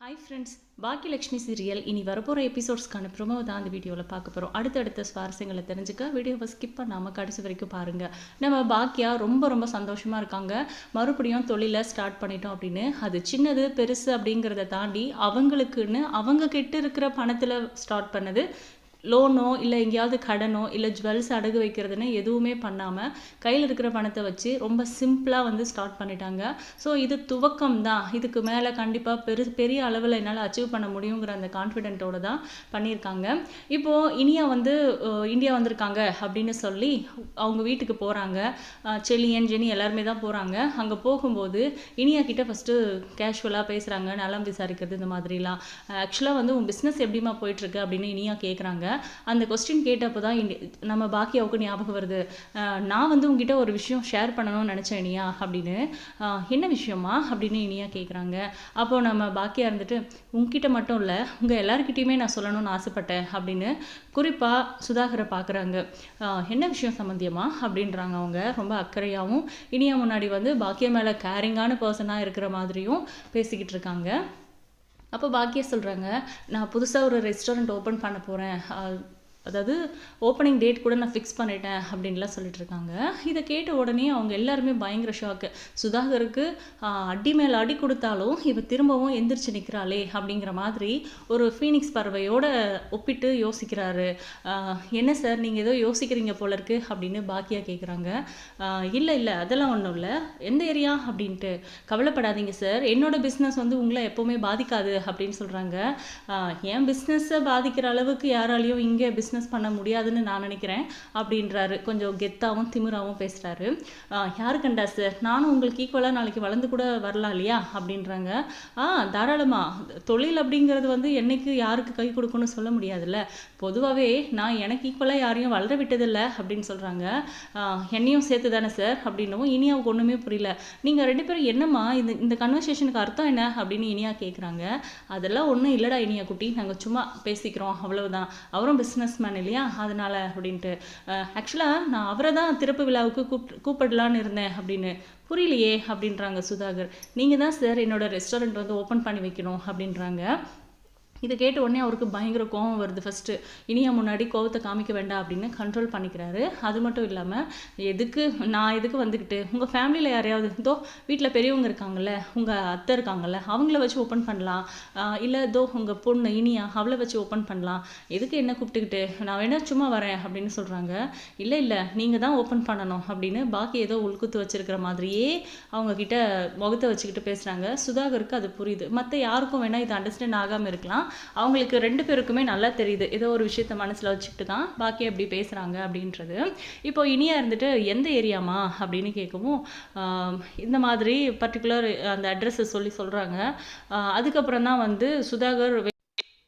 Hi friends Bhagyalakshmi serial இனி வரப்போகிற எபிசோட்ஸ்க்கான promo தான் அந்த வீடியோவில் பார்க்க போகிறோம் அடுத்தடுத்த சுவாரஸ்யங்களை தெரிஞ்சுக்க வீடியோவை ஸ்கிப் பண்ணாமல் கடைசி வரைக்கும் பாருங்கள் நம்ம பாக்கியா ரொம்ப ரொம்ப சந்தோஷமாக இருக்காங்க. மறுபடியும் தொழிலை ஸ்டார்ட் பண்ணிட்டோம் அப்படின்னு. அது சின்னது பெருசு அப்படிங்கிறத தாண்டி அவங்களுக்குன்னு அவங்க கிட்ட இருக்கிற பணத்தில் ஸ்டார்ட் பண்ணது லோனோ இல்லை எங்கேயாவது கடனோ இல்லை ஜுவல்ஸ் அடகு வைக்கிறதுன்னு எதுவுமே பண்ணாமல் கையில் இருக்கிற பணத்தை வச்சு ரொம்ப சிம்பிளாக வந்து ஸ்டார்ட் பண்ணிட்டாங்க. ஸோ இது துவக்கம் தான். இதுக்கு மேலே கண்டிப்பாக பெரு பெரிய அளவில் என்னால் அச்சீவ் பண்ண முடியுங்கிற அந்த கான்ஃபிடென்ட்டோட தான் பண்ணியிருக்காங்க. இப்போது இனியா வந்து இந்தியா வந்திருக்காங்க அப்படின்னு சொல்லி அவங்க வீட்டுக்கு போகிறாங்க செலியன் ஜெனி எல்லாருமே தான் போகிறாங்க அங்கே போகும்போது இனியா கிட்ட ஃபஸ்ட்டு கேஷுவலாக பேசுகிறாங்க நலம் விசாரிக்கிறது இந்த மாதிரிலாம். ஆக்சுவலாக வந்து உன் பிஸ்னஸ் எப்படிமா போயிட்டுருக்கு அப்படின்னு இனியா கேட்குறாங்க அந்த கொஸ்டின் கேட்டப்போ தான் இனி- நம்ம பாக்கியாவுக்கு ஞாபகம் வருது. நான் வந்து உங்ககிட்ட ஒரு விஷயம் ஷேர் பண்ணணும்னு நினச்சேன் இனியா அப்படின்னு. என்ன விஷயமா அப்படின்னு இனியா கேட்குறாங்க அப்போ நம்ம பாக்கியா இருந்துட்டு உங்ககிட்ட மட்டும் இல்லை உங்கள் எல்லாருக்கிட்டையுமே நான் சொல்லணும்னு ஆசைப்பட்டேன் அப்படின்னு குறிப்பாக சுதாகரை பார்க்குறாங்க என்ன விஷயம் சம்மந்தியமா அப்படின்றாங்க அவங்க. ரொம்ப அக்கறையாகவும் இனியா முன்னாடி வந்து பாக்கியா மேலே கேரிங்கான பர்சனாக இருக்கிற மாதிரியும் பேசிக்கிட்டு இருக்காங்க. அப்போ பாக்கியா சொல்கிறாங்க நான் புதுசாக ஒரு ரெஸ்டாரண்ட் ஓப்பன் பண்ண போகிறேன் அதாவது ஓப்பனிங் டேட் கூட நான் ஃபிக்ஸ் பண்ணிட்டேன் அப்படின்லாம் சொல்லிட்டு இருக்காங்க. இதை கேட்ட உடனே அவங்க எல்லாருமே பயங்கர ஷாக்கு சுதாகருக்கு அடி மேலே அடி கொடுத்தாலும் இவ திரும்பவும் எந்திரிச்சு நிற்கிறாளே அப்படிங்கிற மாதிரி ஒரு ஃபீனிக்ஸ் பறவையோட ஒப்பிட்டு யோசிக்கிறாரு. என்ன சார் நீங்கள் ஏதோ யோசிக்கிறீங்க போல இருக்கு அப்படின்னு பாக்கியா கேட்குறாங்க இல்லை இல்லை அதெல்லாம் ஒன்றும் இல்லை. எந்த ஏரியா? அப்படின்ட்டு. கவலைப்படாதீங்க சார் என்னோட பிஸ்னஸ் வந்து உங்களை எப்போவுமே பாதிக்காது அப்படின்னு சொல்கிறாங்க என் பிஸ்னஸை பாதிக்கிற அளவுக்கு யாராலையும் இங்கே பிஸ்னஸ் பிஸ்னஸ் பண்ண முடியாதுன்னு நான் நினைக்கிறேன் அப்படின்றாரு. கொஞ்சம் கெத்தாகவும் திமிராகவும் பேசுகிறாரு யாரு கண்டா சார் நானும் உங்களுக்கு ஈக்குவலாக நாளைக்கு வளர்ந்து கூட வரலாம் இல்லையா? அப்படின்றாங்க. ஆ தாராளமாக தொழில் அப்படிங்கிறது வந்து என்னைக்கு யாருக்கு கை கொடுக்கணும்னு சொல்ல முடியாதுல்ல. பொதுவாகவே நான் எனக்கு ஈக்குவலாக யாரையும் வளர விட்டதில்லை அப்படின்னு சொல்கிறாங்க என்னையும் சேர்த்து தானே சார் அப்படின்னவும் இனியாவுக்கு ஒன்றுமே புரியல. நீங்கள் ரெண்டு பேரும் என்னம்மா? இந்த இந்த கன்வர்சேஷனுக்கு அர்த்தம் என்ன? அப்படின்னு இனியா கேட்குறாங்க அதெல்லாம் ஒன்றும் இல்லைடா இனியா குட்டி. நாங்கள் சும்மா பேசிக்கிறோம். அவ்வளவுதான். அவரும் பிஸ்னஸ் மேன் இல்லையா? அதனால அப்படின்ட்டு. ஆக்சுவலாக நான் அவரை தான் திறப்பு விழாவுக்கு கூப் கூப்பிடலான்னு இருந்தேன் அப்படின்னு. புரியலையே அப்படின்றாங்க சுதாகர். நீங்கள் தான் சார் என்னோட ரெஸ்டாரண்ட் வந்து ஓப்பன் பண்ணி வைக்கணும் அப்படின்றாங்க. இதை கேட்ட உடனே அவருக்கு பயங்கர கோவம் வருது ஃபஸ்ட்டு இனியா முன்னாடி கோவத்தை காமிக்க வேண்டாம் அப்படின்னு கண்ட்ரோல் பண்ணிக்கிறாரு. அது மட்டும் இல்லாமல் எதுக்கு நான் எதுக்கு வந்துக்கிட்டு உங்கள் ஃபேமிலியில் யாரையாவது இதோ வீட்டில் பெரியவங்க இருக்காங்கல்ல உங்கள் அத்தை இருக்காங்கல்ல அவங்கள வச்சு ஓப்பன் பண்ணலாம். இல்லை இதோ உங்கள் பொண்ணு இனியா அவளை வச்சு ஓப்பன் பண்ணலாம். எதுக்கு என்ன கூப்பிட்டுக்கிட்டு? நான் வேணா சும்மா வரேன் அப்படின்னு சொல்கிறாங்க இல்லை இல்லை நீங்கள் தான் ஓப்பன் பண்ணணும் அப்படின்னு பாக்கி ஏதோ உள்குத்து வச்சுருக்கிற மாதிரியே அவங்கக்கிட்ட முகத்தை வச்சுக்கிட்டு பேசுகிறாங்க சுதாகருக்கு அது புரியுது. மற்ற யாருக்கும் வேணால் இது அண்டர்ஸ்டாண்ட் ஆகாமல் இருக்கலாம். அவங்களுக்கு ரெண்டு பேருக்குமே நல்லா தெரியுது. ஏதோ ஒரு விஷயத்த மனசில் வச்சுக்கிட்டு தான் பாக்கி எப்படி பேசுகிறாங்க அப்படின்றது. இப்போ இனியா இருந்துட்டு எந்த ஏரியாமா அப்படின்னு கேட்கவும் இந்த மாதிரி பர்டிகுலர் அந்த அட்ரஸை சொல்லி சொல்கிறாங்க அதுக்கப்புறம் தான் வந்து சுதாகர்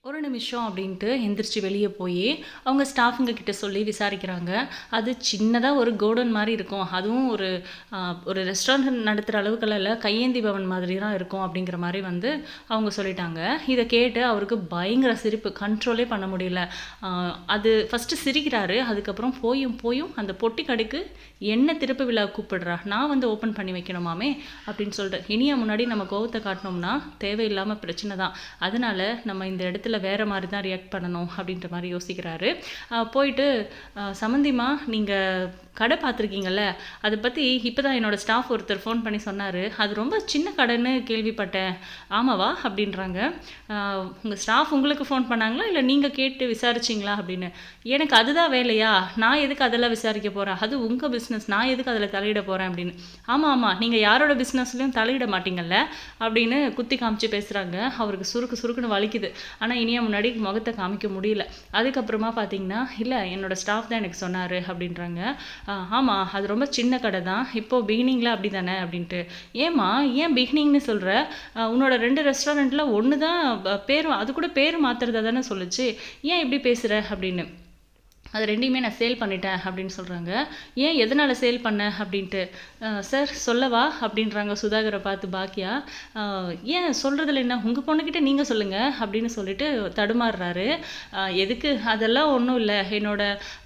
ஒரு நிமிஷம் அப்படின்ட்டு எந்திரிச்சு வெளியே போய் அவங்க ஸ்டாஃபுங்க கிட்ட சொல்லி விசாரிக்கிறாங்க. அது சின்னதாக ஒரு கோடன் மாதிரி இருக்கும். அதுவும் ஒரு ஒரு ரெஸ்டாரண்ட் நடத்துகிற அளவுக்கெல்லாம் இல்லை. கையேந்தி பவன் மாதிரி தான் இருக்கும் அப்படிங்கிற மாதிரி வந்து அவங்க சொல்லிட்டாங்க. இதை கேட்டு அவருக்கு பயங்கர சிரிப்பு. கண்ட்ரோலே பண்ண முடியல. அது ஃபஸ்ட்டு சிரிக்கிறாரு. அதுக்கப்புறம் போயும் போயும் அந்த பொட்டி கடைக்கு என்ன திருப்பு விழா கூப்பிடுறா? நான் வந்து ஓப்பன் பண்ணி வைக்கணுமாமே? அப்படின்னு சொல்லிட்டு இனியா முன்னாடி நம்ம கோவத்தை காட்டினோம்னா தேவையில்லாமல் பிரச்சனை தான். அதனால் நம்ம இந்த இடத்துல வேற மாதிரி தான் ரியாக்ட் பண்ணணும் அப்படின்ற மாதிரி யோசிக்கிறாரு. போயிட்டு சமந்திமா நீங்கள் கடை பார்த்துருக்கீங்கல்ல அதை பற்றி இப்போ தான் என்னோட ஸ்டாஃப் ஒருத்தர் ஃபோன் பண்ணி சொன்னார். அது ரொம்ப சின்ன கடைன்னு கேள்விப்பட்டேன். ஆமாவா? அப்படின்றாங்க. உங்கள் ஸ்டாஃப் உங்களுக்கு ஃபோன் பண்ணாங்களா? இல்லை நீங்கள் கேட்டு விசாரிச்சிங்களா? அப்படின்னு. எனக்கு அதுதான் வேலையா? நான் எதுக்கு அதெல்லாம் விசாரிக்க போகிறேன் அது உங்கள் பிஸ்னஸ் நான் எதுக்கு அதில் தலையிட போகிறேன் அப்படின்னு. ஆமாம் ஆமாம் நீங்கள் யாரோட பிஸ்னஸ்லையும் தலையிட மாட்டீங்கல்ல? அப்படின்னு குத்தி காமிச்சு பேசுகிறாங்க அவருக்கு சுருக்கு சுருக்குன்னு வலிக்குது. ஆனால் இனியா முன்னாடி முகத்தை காமிக்க முடியல. அதுக்கப்புறமா பார்த்தீங்கன்னா இல்லை என்னோடய ஸ்டாஃப் தான் எனக்கு சொன்னார் அப்படின்றாங்க. ஆமாம் அது ரொம்ப சின்ன கடை தான். இப்போது பிகினிங்கில் அப்படி தானே அப்படின்ட்டு. ஏம்மா ஏன் பிகினிங்னு சொல்கிற உன்னோட ரெண்டு ரெஸ்டாரண்ட்டில் ஒன்று தான் பேர் அது கூட பேர் மாற்றுறதா தானே சொல்லுச்சு. ஏன் இப்படி பேசுகிற அப்படின்னு. அது ரெண்டையுமே நான் சேல் பண்ணிட்டேன் அப்படின்னு சொல்கிறாங்க ஏன் எதனால் சேல் பண்ண? அப்படின்ட்டு சார் சொல்லவா? அப்படின்றாங்க சுதாகரை பார்த்து பாக்கியா ஏன் சொல்கிறதுல என்ன? உங்கள் பொண்ணுக்கிட்ட நீங்கள் சொல்லுங்கள் அப்படின்னு சொல்லிட்டு தடுமாறுறாரு. எதுக்கு? அதெல்லாம் ஒன்றும் இல்லை. என்னோட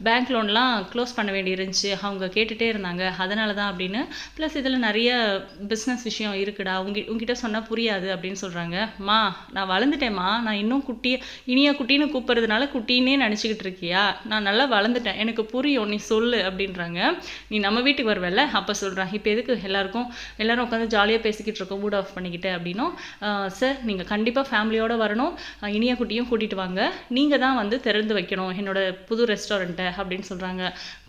பேங்க் லோன்லாம் க்ளோஸ் பண்ண வேண்டி இருந்துச்சு. அவங்க கேட்டுகிட்டே இருந்தாங்க. அதனால தான் அப்படின்னு. ப்ளஸ் இதில் நிறைய பிஸ்னஸ் விஷயம் இருக்குடா. உங்க உங்ககிட்ட சொன்னால் புரியாது அப்படின்னு சொல்கிறாங்க மா நான் வளர்ந்துட்டேம்மா நான் இன்னும் குட்டி இனியா குட்டின்னு கூப்பிட்றதுனால குட்டின்னே நினச்சிக்கிட்டு இருக்கியா? நான் நல்லா வளர்ந்துட்டேன். எனக்கு புரியும். நீ சொல்லு அப்படின்றாங்க. நீ நம்ம வீட்டுக்கு வருவல்ல? அப்போ சொல்கிறேன் இப்போ எதுக்கு எல்லாருக்கும் எல்லோரும் உட்காந்து ஜாலியாக பேசிக்கிட்டு இருக்கோம். மூட் ஆஃப் பண்ணிக்கிட்டு அப்படின்னும். சார் நீங்கள் கண்டிப்பாக ஃபேமிலியோடு வரணும். இனியா குட்டியும் கூட்டிகிட்டு வாங்க. நீங்கள் தான் வந்து திறந்து வைக்கணும். என்னோட புது ரெஸ்டாரண்ட்டை அப்படின்னு சொல்கிறாங்க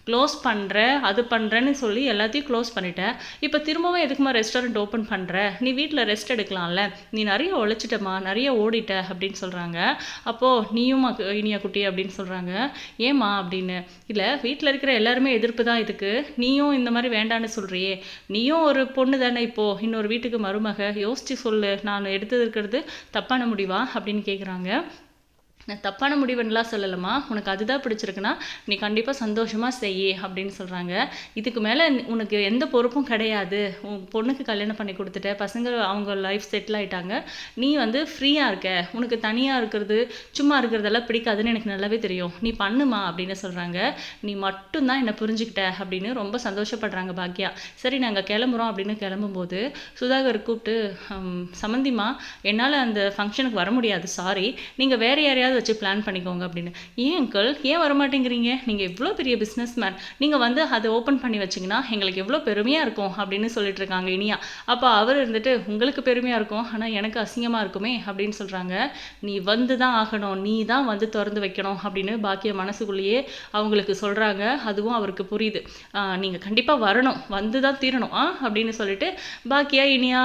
க்ளோஸ் பண்ணுற அது பண்ணுறேன்னு சொல்லி எல்லாத்தையும் க்ளோஸ் பண்ணிட்டேன் இப்போ திரும்பவும் எதுக்குமா ரெஸ்டாரண்ட் ஓப்பன் பண்ணுற நீ வீட்டில் ரெஸ்ட் எடுக்கலாம்ல. நீ நிறைய உழைச்சிட்டம்மா நிறைய ஓடிட்ட அப்படின்னு சொல்கிறாங்க அப்போது நீயும் இனியா குட்டி அப்படின்னு சொல்கிறாங்க ஏம்மா அப்படின்னு. இல்லை வீட்டில் இருக்கிற எல்லாருமே எதிர்ப்பு தான் இதுக்கு. நீயும் இந்த மாதிரி வேண்டான்னு சொல்கிறியே நீயும் ஒரு பொண்ணு தானே இப்போது இன்னொரு வீட்டுக்கு மருமக. யோசித்து சொல்லு. நான் எடுத்தது இருக்கிறது தப்பான முடிவா அப்படின்னு கேட்குறாங்க நான் தப்பான முடிவுன்னெலாம் சொல்லலம்மா. உனக்கு அதுதான் பிடிச்சிருக்குன்னா நீ கண்டிப்பாக சந்தோஷமாக செய் அப்படின்னு சொல்கிறாங்க இதுக்கு மேலே உனக்கு எந்த பொறுப்பும் கிடையாது. உன் பொண்ணுக்கு கல்யாணம் பண்ணி கொடுத்துட்ட பசங்க அவங்க லைஃப் செட்டில் ஆகிட்டாங்க நீ வந்து ஃப்ரீயாக இருக்க. உனக்கு தனியாக இருக்கிறது சும்மா இருக்கிறதெல்லாம் பிடிக்காதுன்னு எனக்கு நல்லாவே தெரியும். நீ பண்ணுமா அப்படின்னு சொல்கிறாங்க நீ மட்டும்தான் என்னை புரிஞ்சுக்கிட்ட அப்படின்னு ரொம்ப சந்தோஷப்படுறாங்க பாக்யா. சரி நாங்கள் கிளம்புறோம் அப்படின்னு கிளம்பும்போது சுதாகர் கூப்பிட்டு சமந்திமா என்னால் அந்த ஃபங்க்ஷனுக்கு வர முடியாது. சாரி நீங்கள் வேறு யாரையாவது வச்சு பிளான் பண்ணிக்கோங்க அப்படின்னு. ஏன் அங்கிள் ஏன் வரமாட்டேங்கிறீங்க? நீங்கள் எவ்வளோ பெரிய பிஸ்னஸ் மேன் நீங்கள் வந்து அதை ஓப்பன் பண்ணி வச்சிங்கன்னா எங்களுக்கு எவ்வளோ பெருமையாக இருக்கும் அப்படின்னு சொல்லிட்டு இருக்காங்க இனியா. அப்போ அவர் இருந்துட்டு உங்களுக்கு பெருமையாக இருக்கும் ஆனால் எனக்கு அசிங்கமாக இருக்குமே அப்படின்னு சொல்கிறாங்க நீ வந்து தான் ஆகணும் நீ தான் வந்து திறந்து வைக்கணும் அப்படின்னு பாக்கிய மனசுக்குள்ளேயே அவங்களுக்கு சொல்கிறாங்க அதுவும் அவருக்கு புரியுது. நீங்கள் கண்டிப்பாக வரணும் வந்து தான் தீரணும் ஆ அப்படின்னு சொல்லிட்டு பாக்கியா இனியா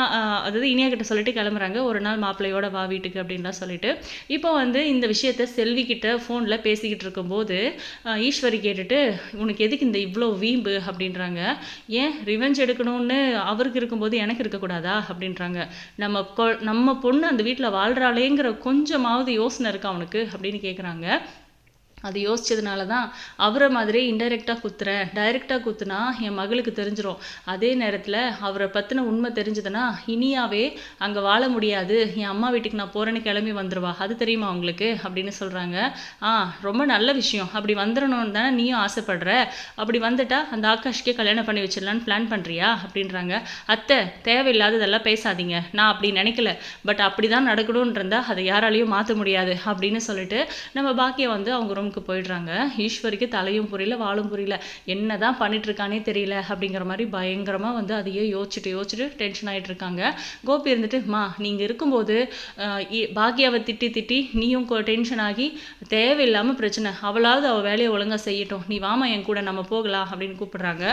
அதாவது இனியா கிட்ட சொல்லிட்டு கிளம்புறாங்க. ஒரு நாள் மாப்பிள்ளையோட வா வீட்டுக்கு அப்படின்லாம் சொல்லிட்டு. இப்போ வந்து இந்த விஷயம் விஷயத்த செல்வி கிட்ட ஃபோனில் பேசிக்கிட்டு இருக்கும்போது ஈஸ்வரி கேட்டுட்டு உனக்கு எதுக்கு இந்த இவ்வளோ வீம்பு? அப்படின்றாங்க. ஏன் ரிவெஞ்ச் எடுக்கணும்னு அவருக்கு இருக்கும்போது எனக்கு இருக்கக்கூடாதா? அப்படின்றாங்க. நம்ம கொ- நம்ம பொண்ணு அந்த வீட்டில் வாழ்கிறாளேங்கிற கொஞ்சமாவது யோசனை இருக்கா அவனுக்கு அப்படின்னு கேட்குறாங்க அது யோசிச்சதுனால தான் அவரை மாதிரி இன்டைரக்டாக குத்துறேன். டைரெக்டாக குத்துனா என் மகளுக்கு தெரிஞ்சிடும் அதே நேரத்தில் அவரை பற்றின உண்மை தெரிஞ்சதுன்னா இனியாவே அங்கே வாழ முடியாது. என் அம்மா வீட்டுக்கு நான் போகிறேன்னு கிளம்பி வந்துருவா. அது தெரியுமா உங்களுக்கு? அப்படின்னு சொல்கிறாங்க ஆ ரொம்ப நல்ல விஷயம். அப்படி வந்துடணும்னு தானே நீயும் ஆசைப்படுற. அப்படி வந்துட்டா அந்த ஆகாஷ்க்கே கல்யாணம் பண்ணி வச்சிடலான்னு பிளான் பண்ணுறியா அப்படின்றாங்க. அத்தை தேவையில்லாததெல்லாம் பேசாதீங்க. நான் அப்படி நினைக்கல. பட் அப்படி தான் நடக்கணும்னு இருந்தால் அதை யாராலையும் மாற்ற முடியாது அப்படின்னு சொல்லிட்டு நம்ம பாக்கியம் வந்து அவங்க ரொம்ப ரூமுக்கு போயிடுறாங்க. ஈஸ்வரிக்கு தலையும் புரியல வாழும் புரியல. என்னதான் பண்ணிட்டு இருக்கானே தெரியல அப்படிங்கிற மாதிரி பயங்கரமாக வந்து அதையே யோசிச்சுட்டு யோசிச்சுட்டு டென்ஷன் ஆகிட்டு இருக்காங்க. கோபி இருந்துட்டு மா நீங்கள் இருக்கும்போது பாக்யாவை பாக்கியாவை திட்டி திட்டி நீயும் டென்ஷன் ஆகி தேவையில்லாமல் பிரச்சனை. அவளாவது அவள் வேலையை ஒழுங்கா செய்யட்டும். நீ வாமா என் கூட நம்ம போகலாம் அப்படின்னு கூப்பிடுறாங்க.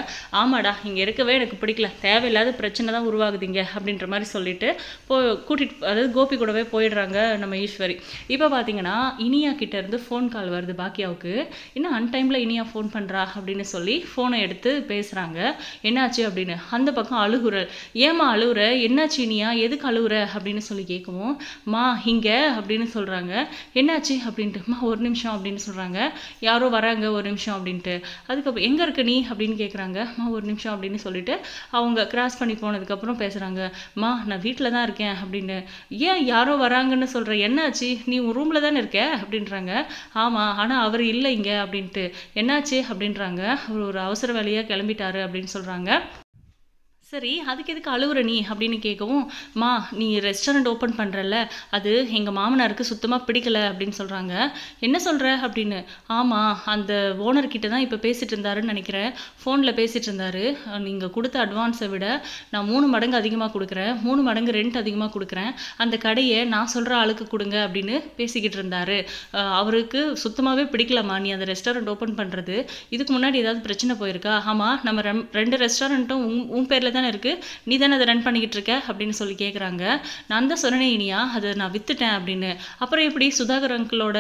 ஆமாடா இங்கே இருக்கவே எனக்கு பிடிக்கல. தேவையில்லாத பிரச்சனை தான் உருவாகுதுங்க அப்படின்ற மாதிரி சொல்லிட்டு போ கூட்டிட்டு அதாவது கோபி கூடவே போயிடுறாங்க நம்ம ஈஸ்வரி. இப்போ பார்த்தீங்கன்னா இனியா கிட்டேருந்து ஃபோன் கால் வருது பாக்கியாவுக்கு என்ன அன்டைமில் இனியா ஃபோன் பண்ணுறா அப்படின்னு சொல்லி ஃபோனை எடுத்து பேசுகிறாங்க என்னாச்சு? அப்படின்னு. அந்த பக்கம் அழுகுறல் ஏம்மா அழுகுற என்னாச்சு இனியா? எதுக்கு அழுகுற அப்படின்னு சொல்லி கேட்கவும் மா இங்கே? அப்படின்னு சொல்கிறாங்க என்னாச்சு? அப்படின்ட்டு மா ஒரு நிமிஷம் அப்படின்னு சொல்கிறாங்க யாரோ வராங்க ஒரு நிமிஷம் அப்படின்ட்டு. அதுக்கப்புறம் எங்கே இருக்க நீ? அப்படின்னு கேட்குறாங்க மா ஒரு நிமிஷம் அப்படின்னு சொல்லிட்டு அவங்க கிராஸ் பண்ணி போனதுக்கப்புறம் பேசுகிறாங்க மா நான் வீட்டில் தான் இருக்கேன் அப்படின்னு. ஏன் யாரோ வராங்கன்னு சொல்கிற என்னாச்சு? நீ உன் ரூமில் தானே இருக்க? அப்படின்றாங்க. ஆமாம் ஆனால் அவர் இல்லை இங்கே அப்படின்ட்டு. என்னாச்சு அப்படின்றாங்க. அவர் ஒரு அவசர வேலையாக கிளம்பிட்டாரு அப்படின்னு சொல்கிறாங்க சரி அதுக்கு எதுக்கு அழுகுற நீ? அப்படின்னு கேட்கவும் மா நீ ரெஸ்டாரண்ட் ஓப்பன் பண்ணுறல்ல அது எங்கள் மாமனாருக்கு சுத்தமாக பிடிக்கல அப்படின்னு சொல்கிறாங்க என்ன சொல்கிற அப்படின்னு. ஆமாம் அந்த ஓனர்கிட்ட தான் இப்போ பேசிகிட்டு இருந்தாருன்னு நினைக்கிறேன். ஃபோனில் பேசிகிட்டு இருந்தாரு. நீங்கள் கொடுத்த அட்வான்ஸை விட நான் மூணு மடங்கு அதிகமாக கொடுக்குறேன். மூணு மடங்கு ரெண்ட் அதிகமாக கொடுக்குறேன். அந்த கடையை நான் சொல்கிற ஆளுக்கு கொடுங்க அப்படின்னு பேசிக்கிட்டு இருந்தாரு. அவருக்கு சுத்தமாகவே பிடிக்கலம்மா நீ அந்த ரெஸ்டாரண்ட் ஓப்பன் பண்ணுறது இதுக்கு முன்னாடி ஏதாவது பிரச்சனை போயிருக்கா? ஆமாம் நம்ம ரெம் ரெண்டு ரெஸ்டாரண்ட்டும் உன் உன் பேரில் தானே தானே இருக்குது நீ தானே அதை ரன் பண்ணிக்கிட்டு இருக்க? அப்படின்னு சொல்லி கேட்குறாங்க நான் தான் சொன்னேன் இனியா அதை நான் வித்துட்டேன் அப்படின்னு. அப்புறம் எப்படி சுதாகர் அங்கிளோட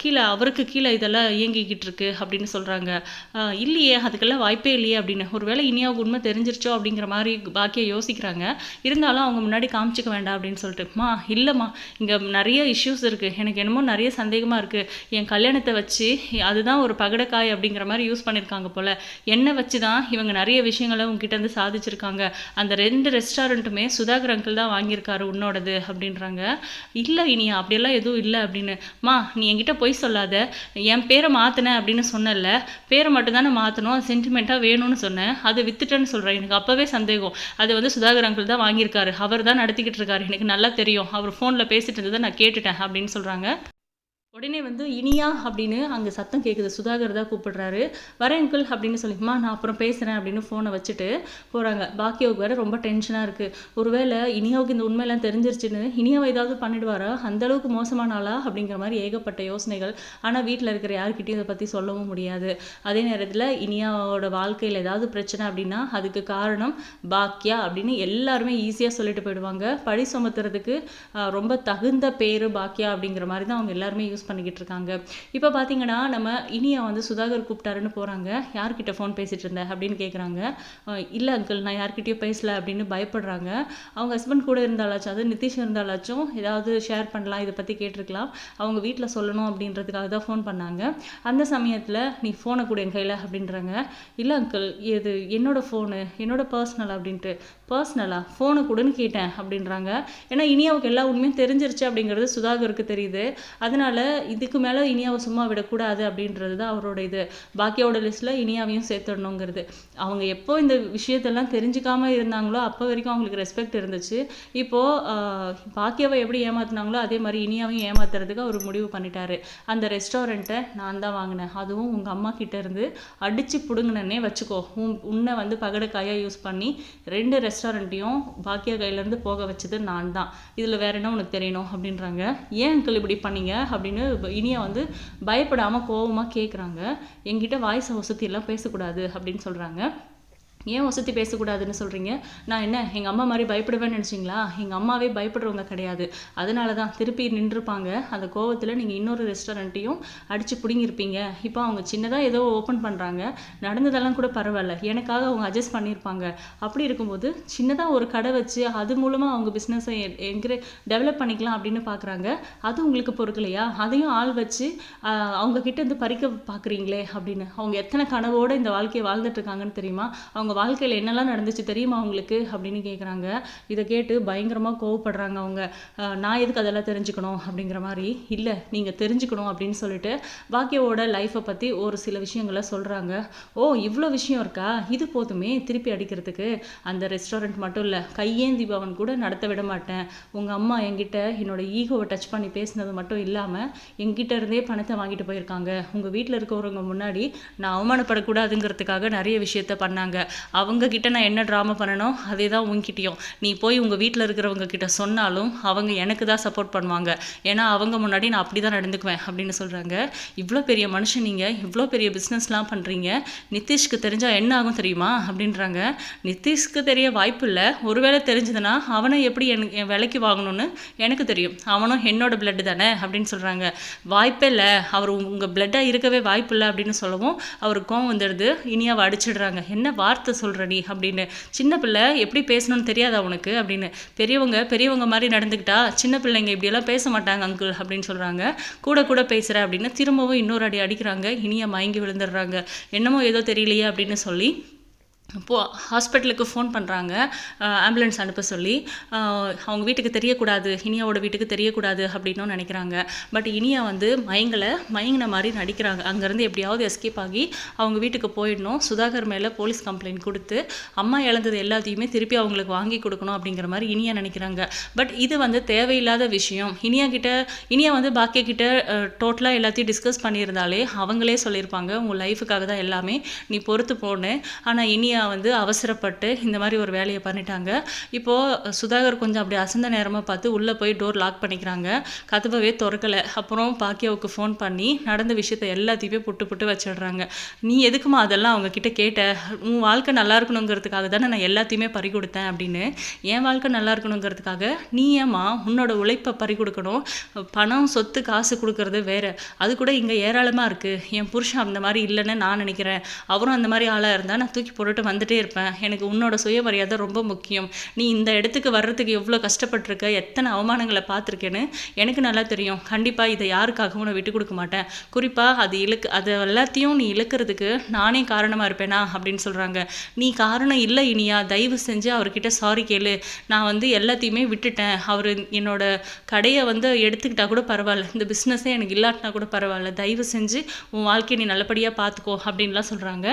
கீழே அவருக்கு கீழே இதெல்லாம் இயங்கிக்கிட்டு இருக்கு அப்படின்னு சொல்கிறாங்க இல்லையே அதுக்கெல்லாம் வாய்ப்பே இல்லையே அப்படின்னு. ஒருவேளை இனியாவுக்கு உண்மை தெரிஞ்சிருச்சோ அப்படிங்கிற மாதிரி பாக்கியை யோசிக்கிறாங்க. இருந்தாலும் அவங்க முன்னாடி காமிச்சிக்க வேண்டாம் அப்படின்னு சொல்லிட்டு மா இல்லைம்மா இங்கே நிறைய இஷ்யூஸ் இருக்குது எனக்கு என்னமோ நிறைய சந்தேகமாக இருக்குது என் கல்யாணத்தை வச்சு அதுதான் ஒரு பகடக்காய் அப்படிங்கிற மாதிரி யூஸ் பண்ணியிருக்காங்க போல். என்னை வச்சு தான் இவங்க நிறைய விஷயங்களை உங்ககிட்ட சாதிச்சு வச்சுருக்காங்க. அந்த ரெண்டு ரெஸ்டாரண்ட்டுமே சுதாகர் அங்கிள் தான் வாங்கியிருக்காரு உன்னோடது அப்படின்றாங்க. இல்லை இனியா அப்படியெல்லாம் எதுவும் இல்லை அப்படின்னு. மா நீ என்கிட்ட பொய் சொல்லாத. என் பேரை மாற்றினேன் அப்படின்னு சொன்னல பேரை மட்டும் தானே மாற்றணும் அது சென்டிமெண்ட்டாக வேணும்னு சொன்னேன். அதை வித்துட்டேன்னு சொல்கிறேன் எனக்கு அப்போவே சந்தேகம். அது வந்து சுதாகர் அங்கிள் தான் வாங்கியிருக்காரு. அவர் தான் நடத்திக்கிட்டு இருக்காரு. எனக்கு நல்லா தெரியும். அவர் ஃபோனில் பேசிட்டு இருந்ததை நான் கேட்டுட்டேன் அப்படின்னு சொல்கிறாங்க உடனே வந்து இனியா அப்படின்னு அங்கே சத்தம் கேட்குது சுதாகர் தான் கூப்பிடுறாரு. வரேன் அங்கிள் அப்படின்னு சொல்லிமா நான் அப்புறம் பேசுகிறேன் அப்படின்னு ஃபோனை வச்சுட்டு போகிறாங்க பாக்கியாவுக்கு வேறு ரொம்ப டென்ஷனாக இருக்குது ஒருவேளை இனியாவுக்கு இந்த உண்மையெல்லாம் தெரிஞ்சிருச்சுன்னு இனியாவை ஏதாவது பண்ணிடுவாரா? அந்த அளவுக்கு மோசமான ஆளா? அப்படிங்கிற மாதிரி ஏகப்பட்ட யோசனைகள். ஆனால் வீட்டில் இருக்கிற யார்கிட்டயும் இதை பற்றி சொல்லவும் முடியாது. அதே நேரத்தில் இனியாவோட வாழ்க்கையில் ஏதாவது பிரச்சனை அப்படின்னா அதுக்கு காரணம் பாக்கியா அப்படின்னு எல்லாருமே ஈஸியாக சொல்லிட்டு போயிடுவாங்க. பழி சுமத்துறதுக்கு ரொம்ப தகுந்த பேர் பாக்கியா அப்படிங்கிற மாதிரி தான் அவங்க எல்லாருமே யூஸ் பண்ணிக்கிட்டு இருக்காங்க இப்போ பார்த்தீங்கன்னா நம்ம இனியா வந்து சுதாகர் கூப்பிட்டாருன்னு போகிறாங்க யார்கிட்ட ஃபோன் பேசிகிட்டு இருந்த அப்படின்னு கேட்குறாங்க இல்லை அங்கிள் நான் யார்கிட்டயும் பேசல அப்படின்னு பயப்படுறாங்க. அவங்க ஹஸ்பண்ட் கூட இருந்தாலாச்சும் அது நிதிஷ் இருந்தாலாச்சும் ஏதாவது ஷேர் பண்ணலாம் இதை பற்றி கேட்டிருக்கலாம். அவங்க வீட்டில் சொல்லணும் அப்படின்றதுக்காக தான் ஃபோன் பண்ணாங்க. அந்த சமயத்தில் நீ ஃபோனை கூட என் கையில் அப்படின்றாங்க. இல்லை அங்கிள் இது என்னோட ஃபோனு என்னோட பர்சனல் அப்படின்ட்டு. பர்சனலாக ஃபோனை கொடுன்னு கேட்டேன் அப்படின்றாங்க. ஏன்னா இனியாவுக்கு எல்லா உண்மையும் தெரிஞ்சிருச்சு அப்படிங்கிறது சுதாகருக்கு தெரியுது. அதனால் இதுக்கு மேலே இனியாவை சும்மா விடக்கூடாது அப்படின்றது தான் அவரோட இது. பாக்கியாவோட லிஸ்ட்டில் இனியாவையும் சேர்த்துடணுங்கிறது. அவங்க எப்போ இந்த விஷயத்தெல்லாம் தெரிஞ்சுக்காமல் இருந்தாங்களோ அப்போ வரைக்கும் அவங்களுக்கு ரெஸ்பெக்ட் இருந்துச்சு. இப்போது பாக்கியாவை எப்படி ஏமாத்தினாங்களோ அதே மாதிரி இனியாவையும் ஏமாத்துறதுக்கு அவர் முடிவு பண்ணிட்டாரு. அந்த ரெஸ்டாரண்ட்டை நான் தான் வாங்கினேன். அதுவும் உங்கள் அம்மா கிட்ட இருந்து அடிச்சு பிடுங்கினே வச்சுக்கோ. உன் உன்னை வந்து பகடக்காயாக யூஸ் பண்ணி ரெண்டு ரெஸ்டாரண்ட்டையும் பாக்கியா கையிலேருந்து போக வச்சது நான் தான். இதில் வேற என்ன உனக்கு தெரியணும் அப்படின்றாங்க. ஏன் அங்கிள் இப்படி பண்ணீங்க? அப்படின்னு இனியா வந்து பயப்படாமல் கோவமாக கேட்குறாங்க என்கிட்ட வாய்ஸ் வசதியெல்லாம் பேசக்கூடாது அப்படின்னு சொல்கிறாங்க ஏன் வசதி பேசக்கூடாதுன்னு சொல்கிறீங்க நான் என்ன எங்கள் அம்மா மாதிரி பயப்படுவேன்னு நினச்சிங்களா? எங்கள் அம்மாவே பயப்படுறவங்க கிடையாது. அதனால தான் திருப்பி நின்றுருப்பாங்க. அந்த கோவத்தில் நீங்கள் இன்னொரு ரெஸ்டாரண்ட்டையும் அடித்து பிடிங்கிருப்பீங்க. இப்போ அவங்க சின்னதாக ஏதோ ஓப்பன் பண்ணுறாங்க நடந்ததெல்லாம் கூட பரவாயில்ல. எனக்காக அவங்க அட்ஜஸ்ட் பண்ணியிருப்பாங்க அப்படி இருக்கும்போது சின்னதாக ஒரு கடை வச்சு அது மூலமாக அவங்க பிஸ்னஸை எங்கே டெவலப் பண்ணிக்கலாம் அப்படின்னு பார்க்குறாங்க அது உங்களுக்கு பொறுக்கலையா? அதையும் ஆள் வச்சு அவங்க கிட்டேருந்து பறிக்க பார்க்குறீங்களே அப்படின்னு. அவங்க எத்தனை கனவோடு இந்த வாழ்க்கையை வாழ்ந்துட்டு இருக்காங்கன்னு தெரியுமா? அவங்க வாழ்க்கையில் என்னெல்லாம் நடந்துச்சு தெரியுமா அவங்களுக்கு அப்படின்னு கேட்குறாங்க இதை கேட்டு பயங்கரமாக கோவப்படுறாங்க அவங்க. நான் எதுக்கு அதெல்லாம் தெரிஞ்சுக்கணும் அப்படிங்கிற மாதிரி. இல்லை நீங்கள் தெரிஞ்சுக்கணும் அப்படின்னு சொல்லிட்டு பாக்கியாவோட லைஃப்பை பற்றி ஒரு சில விஷயங்களை சொல்கிறாங்க ஓ இவ்வளோ விஷயம் இருக்கா? இது போதுமே திருப்பி அடிக்கிறதுக்கு. அந்த ரெஸ்டாரண்ட் மட்டும் இல்லை கையேந்தி பவன் கூட நடத்த விட மாட்டேன். உங்கள் அம்மா என்கிட்ட என்னோட ஈகோவை டச் பண்ணி பேசினது மட்டும் இல்லாமல் என்கிட்ட இருந்தே பணத்தை வாங்கிட்டு போயிருக்காங்க. உங்கள் வீட்டில் இருக்கவங்க முன்னாடி நான் அவமானப்படக்கூடாதுங்கிறதுக்காக நிறைய விஷயத்த பண்ணாங்க. அவங்கக்கிட்ட நான் என்ன ட்ராமா பண்ணணும் அதே தான் உங்ககிட்டயும் நீ போய் உங்கள் வீட்டில் இருக்கிறவங்க கிட்ட சொன்னாலும் அவங்க எனக்கு தான் சப்போர்ட் பண்ணுவாங்க. ஏன்னா அவங்க முன்னாடி நான் அப்படி தான் நடந்துக்குவேன் அப்படின்னு சொல்கிறாங்க இவ்வளோ பெரிய மனுஷன் நீங்கள் இவ்வளோ பெரிய பிஸ்னஸ்லாம் பண்ணுறீங்க நிதிஷ்க்கு தெரிஞ்சால் என்ன ஆகும் தெரியுமா? அப்படின்றாங்க. நிதிஷ்க்கு தெரிய வாய்ப்பு இல்லை. ஒருவேளை தெரிஞ்சதுன்னா அவனை எப்படி எனக்கு என் விலைக்கு வாங்கணும்னு எனக்கு தெரியும். அவனும் என்னோட பிளட்டு தானே? அப்படின்னு சொல்கிறாங்க வாய்ப்பே இல்லை. அவர் உங்கள் பிளட்டாக இருக்கவே வாய்ப்பு இல்லை அப்படின்னு சொல்லவும் அவருக்கு கோவம் வந்துடுது. இனியாவை அடிச்சிடுறாங்க. என்ன வார்த்தை சொல்கிற நீ அப்படின்னு. சின்ன பிள்ளை எப்படி பேசணும்னு தெரியாதா உனக்கு? அப்படின்னு. பெரியவங்க பெரியவங்க மாதிரி நடந்துக்கிட்டா சின்ன பிள்ளைங்க இப்படியெல்லாம் பேச மாட்டாங்க அங்கிள் அப்படின்னு சொல்கிறாங்க கூட கூட பேசுகிற அப்படின்னு திரும்பவும் இன்னொரு அடி அடிக்கிறாங்க. இனியா மயங்கி விழுந்துடுறாங்க. என்னமோ ஏதோ தெரியலையே அப்படின்னு சொல்லி இப்போது ஹாஸ்பிட்டலுக்கு ஃபோன் பண்ணுறாங்க ஆம்புலன்ஸ் அனுப்ப சொல்லி அவங்க வீட்டுக்கு தெரியக்கூடாது இனியாவோட வீட்டுக்கு தெரியக்கூடாது அப்படின்னும் நினைக்கிறாங்க. பட் இனியா வந்து மயங்கலை மயங்கின மாதிரி நடிக்கிறாங்க. அங்கேருந்து எப்படியாவது எஸ்கேப் ஆகி அவங்க வீட்டுக்கு போயிடணும். சுதாகர் மேலே போலீஸ் கம்ப்ளைண்ட் கொடுத்து அம்மா இழந்தது எல்லாத்தையுமே திருப்பி அவங்களுக்கு வாங்கி கொடுக்கணும் அப்படிங்கிற மாதிரி இனியா நினைக்கிறாங்க. பட் இது வந்து தேவையில்லாத விஷயம். இனியா கிட்ட இனியா வந்து பாக்கிய கிட்ட டோட்டலாக எல்லாத்தையும் டிஸ்கஸ் பண்ணியிருந்தாலே அவங்களே சொல்லியிருப்பாங்க உங்கள் லைஃபுக்காக தான் எல்லாமே நீ பொறுத்து போனேன். ஆனால் இனியா இனியா வந்து அவசரப்பட்டு இந்த மாதிரி ஒரு வேலையை பண்ணிட்டாங்க. இப்போது சுதாகர் கொஞ்சம் அப்படி அசந்த நேரமாக பார்த்து உள்ளே போய் டோர் லாக் பண்ணிக்கிறாங்க. கதவவே திறக்கலை. அப்புறம் பாக்கியாவுக்கு ஃபோன் பண்ணி நடந்த விஷயத்த எல்லாத்தையுமே புட்டு புட்டு வச்சிடுறாங்க. நீ எதுக்குமா அதெல்லாம் அவங்கக்கிட்ட கேட்ட உன் வாழ்க்கை நல்லா இருக்கணுங்கிறதுக்காக தானே நான் எல்லாத்தையுமே பறி கொடுத்தேன் அப்படின்னு. என் வாழ்க்கை நல்லா இருக்கணுங்கிறதுக்காக நீ ஏம்மா உன்னோட உழைப்பை பறி கொடுக்கணும். பணம் சொத்து காசு கொடுக்கறது வேறு. அது கூட இங்கே ஏராளமாக இருக்குது என் புருஷன் அந்த மாதிரி இல்லைன்னு நான் நினைக்கிறேன். அவரும் அந்த மாதிரி ஆளாக இருந்தால் நான் தூக்கி போட்டுட்டு வந்துட்டே இருப்பேன். எனக்கு உன்னோட சுயமரியாதை ரொம்ப முக்கியம். நீ இந்த இடத்துக்கு வர்றதுக்கு எவ்வளோ கஷ்டப்பட்டிருக்க எத்தனை அவமானங்களை பார்த்துருக்கேன்னு எனக்கு நல்லா தெரியும். கண்டிப்பாக இதை யாருக்காகவும் நான் விட்டு கொடுக்க மாட்டேன். குறிப்பாக அது இழுக்கு அது எல்லாத்தையும் நீ இழுக்கிறதுக்கு நானே காரணமாக இருப்பேனா அப்படின்னு சொல்கிறாங்க நீ காரணம் இல்லை இனியா. தயவு செஞ்சு அவர்கிட்ட சாரி கேளு. நான் வந்து எல்லாத்தையுமே விட்டுட்டேன். அவர் என்னோட கடையை வந்து எடுத்துக்கிட்டா கூட பரவாயில்ல. இந்த பிஸ்னஸே எனக்கு இல்லாட்டினா கூட பரவாயில்ல. தயவு செஞ்சு உன் வாழ்க்கையை நீ நல்லபடியாக பார்த்துக்கோ அப்படின்லாம் சொல்கிறாங்க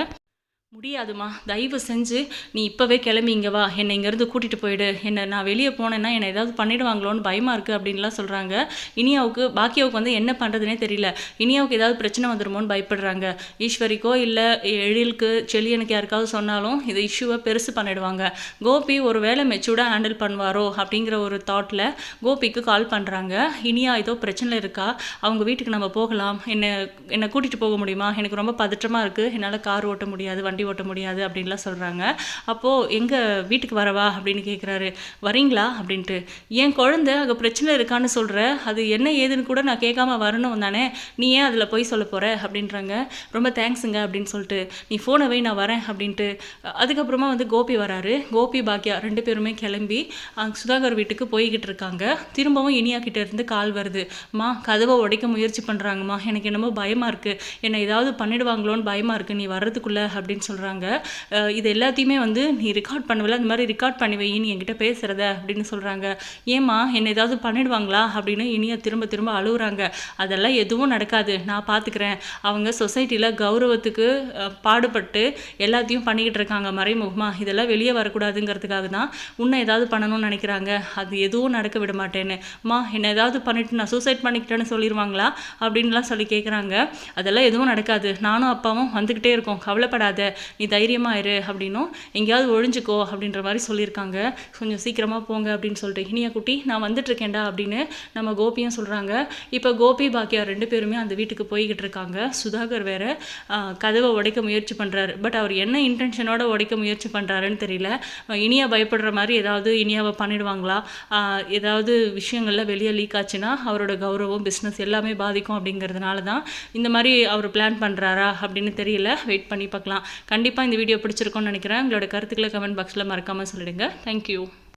முடியாதுமா தயவு செஞ்சு நீ இப்போவே கிளம்பி இங்கே வா. என்னை இங்கேருந்து கூட்டிகிட்டு போயிடு. என்னை நான் வெளியே போனேன்னா என்னை ஏதாவது பண்ணிடுவாங்களோன்னு பயமாக இருக்குது அப்படின்லாம் சொல்கிறாங்க இனியாவுக்கு பாக்கியாவுக்கு வந்து என்ன பண்ணுறதுனே தெரியல. இனியாவுக்கு ஏதாவது பிரச்சனை வந்துடுமோன்னு பயப்படுறாங்க. ஈஸ்வரிக்கோ இல்லை எழிலுக்கு செல்லியனுக்கு யாருக்காவது சொன்னாலும் இது இஷ்யூவை பெருசு பண்ணிடுவாங்க. கோபி ஒரு வேளை மெச்சூர்டாக ஹேண்டில் பண்ணுவாரோ அப்படிங்கிற ஒரு தாட்டில் கோபிக்கு கால் பண்ணுறாங்க இனியா ஏதோ பிரச்சனை இருக்கா? அவங்க வீட்டுக்கு நம்ம போகலாம். என்னை என்னை கூட்டிகிட்டு போக முடியுமா? எனக்கு ரொம்ப பதற்றமாக இருக்குது என்னால் கார் ஓட்ட முடியாது. வண்டி ஓட்ட முடியாது அப்படின்லாம் சொல்கிறாங்க அப்போது எங்கே வீட்டுக்கு வரவா? அப்படின்னு கேட்குறாரு வரீங்களா? அப்படின்ட்டு. என் குழந்தை அங்கே பிரச்சனை இருக்கான்னு சொல்கிற அது என்ன ஏதுன்னு கூட நான் கேட்காம வரணும் தானே. நீ ஏன் அதில் போய் சொல்ல போகிற அப்படின்றாங்க. ரொம்ப தேங்க்ஸுங்க அப்படின்னு சொல்லிட்டு. நீ ஃபோனை வை நான் வரேன் அப்படின்ட்டு. அதுக்கப்புறமா வந்து கோபி வராரு. கோபி பாக்கியா ரெண்டு பேருமே கிளம்பி அங்கே சுதாகர் வீட்டுக்கு போய்கிட்டு இருக்காங்க. திரும்பவும் இனியா கிட்ட இருந்து கால் வருது. மா கதவை உடைக்க முயற்சி பண்ணுறாங்கம்மா எனக்கு என்னமோ பயமாக இருக்குது என்னை ஏதாவது பண்ணிடுவாங்களோன்னு பயமாக இருக்குது நீ வர்றதுக்குள்ளே அப்படின்னு சொல்கிறாங்க இது எல்லாத்தையுமே வந்து நீ ரெக்கார்ட் பண்ணுவல அந்த மாதிரி ரெக்கார்ட் பண்ணி வை நீ என்கிட்ட பேசுகிறத அப்படின்னு சொல்கிறாங்க ஏம்மா என்னை ஏதாவது பண்ணிடுவாங்களா? அப்படின்னு இனியா திரும்ப திரும்ப அழுகுறாங்க அதெல்லாம் எதுவும் நடக்காது. நான் பார்த்துக்கிறேன் அவங்க சொசைட்டியில் கௌரவத்துக்கு பாடுபட்டு எல்லாத்தையும் பண்ணிக்கிட்டு இருக்காங்க மறைமுகமாக இதெல்லாம் வெளியே வரக்கூடாதுங்கிறதுக்காக தான் உன்னை ஏதாவது பண்ணணும்னு நினைக்கிறாங்க. அது எதுவும் நடக்க விட மாட்டேன்னு. மா என்னை ஏதாவது பண்ணிட்டு நான் சூசைட் பண்ணிக்கிட்டேன்னு சொல்லிடுவாங்களா அப்படின்லாம் சொல்லி கேட்குறாங்க அதெல்லாம் எதுவும் நடக்காது. நானும் அப்பாவும் வந்துக்கிட்டே இருக்கோம். கவலைப்படாத. நீ தைரியமாக இரு அப்படின்னும். எங்கேயாவது ஒழிஞ்சுக்கோ அப்படின்ற மாதிரி சொல்லியிருக்காங்க. கொஞ்சம் சீக்கிரமாக போங்க அப்படின்னு சொல்லிட்டு இனியா குட்டி நான் வந்துட்டுருக்கேன்டா அப்படின்னு நம்ம கோபியும் சொல்கிறாங்க இப்போ கோபி பாக்கியா ரெண்டு பேருமே அந்த வீட்டுக்கு போய்கிட்டு இருக்காங்க. சுதாகர் வேற கதவை உடைக்க முயற்சி பண்ணுறாரு பட் அவர் என்ன இன்டென்ஷனோட உடைக்க முயற்சி பண்ணுறாருன்னு தெரியல. இனியா பயப்படுற மாதிரி ஏதாவது இனியாவை பண்ணிடுவாங்களா? ஏதாவது விஷயங்களில் வெளியே லீக் ஆச்சுன்னா அவரோட கௌரவம் பிஸ்னஸ் எல்லாமே பாதிக்கும் அப்படிங்கிறதுனால தான் இந்த மாதிரி அவர் பிளான் பண்ணுறாரா அப்படின்னு தெரியல. வெயிட் பண்ணி பார்க்கலாம். கண்டிப்பாக இந்த வீடியோ பிடிச்சிருக்கோன்னு நினைக்கிறேன். உங்களோட கருத்துக்களை கமெண்ட் பாக்ஸில் மறக்காமல் சொல்லிடுங்க. தேங்க்யூ